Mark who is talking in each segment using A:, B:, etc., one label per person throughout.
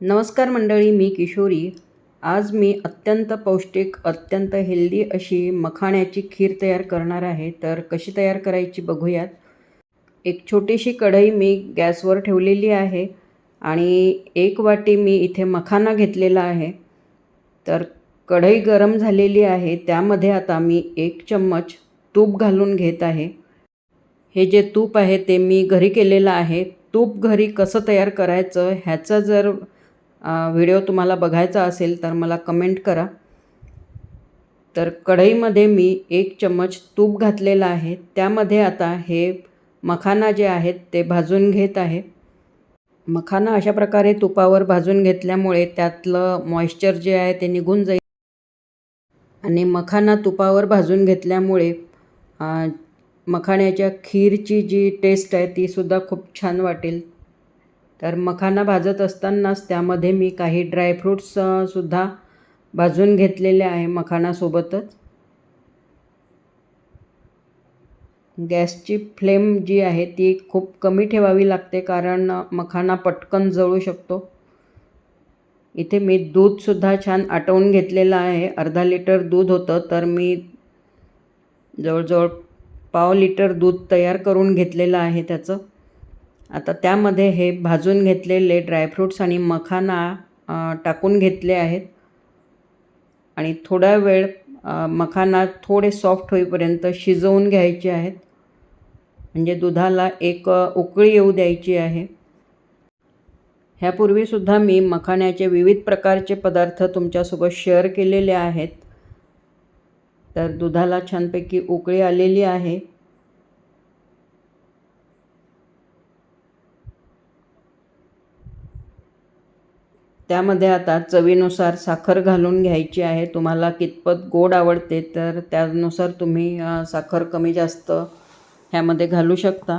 A: नमस्कार मंडळी मी किशोरी. आज मी अत्यंत पौष्टिक अत्यंत हेल्दी अशी मखाण्याची खीर तयार करणार आहे. तर कशी तयार करायची बघूयात. एक छोटीशी कढई मी गॅसवर ठेवलेली आहे आणि एक वाटी मी इथे मखाना घेतलेला आहे. तर कढई गरम झालेली आहे. त्यामध्ये आता मी एक चम्मच तूप घालून घेत आहे. हे जे तूप आहे ते मी घरी केलेलं आहे. तूप घरी कसं तयार करायचं ह्याचा जर व्हिडिओ तुम्हाला बघायचा असेल तर मला कमेंट करा. तर कढईमध्ये मी एक चम्मच तूप घातलेलं आहे. त्यामध्ये आता हे मखाना जे आहेत ते भाजून घेत आहे. मखाना अशा प्रकारे तुपावर भाजून घेतल्यामुळे त्यातलं मॉइश्चर जे आहे ते निघून जाईल. आणि मखाना तुपावर भाजून घेतल्यामुळे मखाण्याच्या खीरची जी टेस्ट आहे तीसुद्धा खूप छान वाटेल. तर मखाना भाजत असतानाच त्यामध्ये मी काही ड्रायफ्रूट्स सुद्धा भाजून घेतलेले आहे मखानासोबतच गॅसची फ्लेम जी आहे ती खूप कमी ठेवावी लागते कारण मखाना पटकन जळू शकतो. इथे मी दूधसुद्धा छान आटवून घेतलेलं आहे. अर्धा लिटर दूध होतं तर मी जवळजवळ पाव लिटर दूध तयार करून घेतलेलं आहे त्याचं. आता त्यामध्ये हे भाजून घेतलेले ड्रायफ्रूट्स आणि मखाना टाकून घेतले आहेत. आणि थोडा वेळ मखाना थोडे सॉफ्ट होईपर्यंत शिजवून घ्यायचे आहेत. म्हणजे दुधाला एक उकळी येऊ द्यायची आहे. ह्यापूर्वीसुद्धा मी मखाण्याचे विविध प्रकारचे पदार्थ तुमच्यासोबत शेअर केलेले आहेत. तर दुधाला छानपैकी उकळी आलेली आहे. त्यामध्ये आता चवीनुसार साखर घालून घ्यायची आहे. तुम्हाला कितपत गोड आवडते तर त्यानुसार तुम्ही साखर कमी जास्त ह्यामध्ये घालू शकता.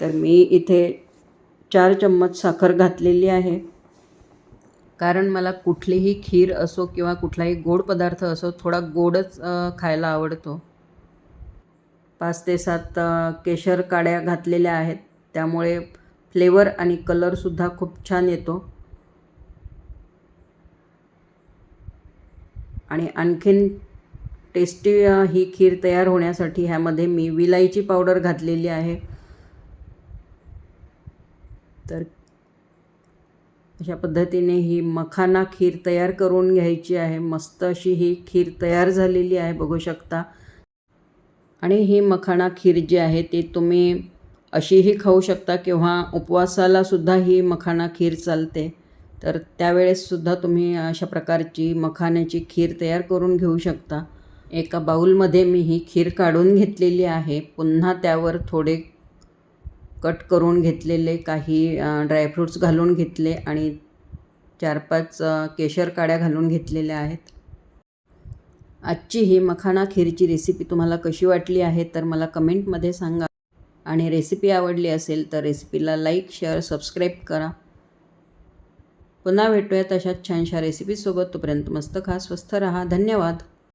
A: तर मी इथे चार चम्मच साखर घातलेली आहे. कारण मला कुठलीही खीर असो किंवा कुठलाही गोड पदार्थ असो थोडा गोडच खायला आवडतो. पाच ते सात केशर काड्या घातलेल्या आहेत. त्यामुळे फ्लेवर आणि कलरसुद्धा खूप छान येतो. आणि आणखीन टेस्टी ही खीर तयार होण्यासाठी ह्यामध्ये मी विलायची पावडर घातलेली आहे. तर अशा पद्धतीने ही मखाना खीर तयार करून घ्यायची आहे. मस्त अशी ही खीर तयार झालेली आहे बघू शकता. आणि ही मखाना खीर जी आहे ती तुम्ही अशीही खाऊ शकता किंवा उपवासालासुद्धा ही मखाना खीर चालते. तर त्यावेळेससुद्धा तुम्ही अशा प्रकारची मखाण्याची खीर तयार करून घेऊ शकता. एका बाऊलमध्ये मी ही खीर काढून घेतलेली आहे. पुन्हा त्यावर थोडे कट करून घेतलेले काही ड्रायफ्रूट्स घालून घेतले आणि चार पाच केशर काड्या घालून घेतलेल्या आहेत. आजची ही मखाना खीरची रेसिपी तुम्हाला कशी वाटली आहे तर मला कमेंटमध्ये सांगा. आणि रेसिपी आवडली असेल तर रेसिपीला लाईक शेअर सबस्क्राईब करा. पुन्हा भेटूयात अशाच छानशा रेसिपीसोबत तोपर्यंत मस्त खा स्वस्थ रहा. धन्यवाद.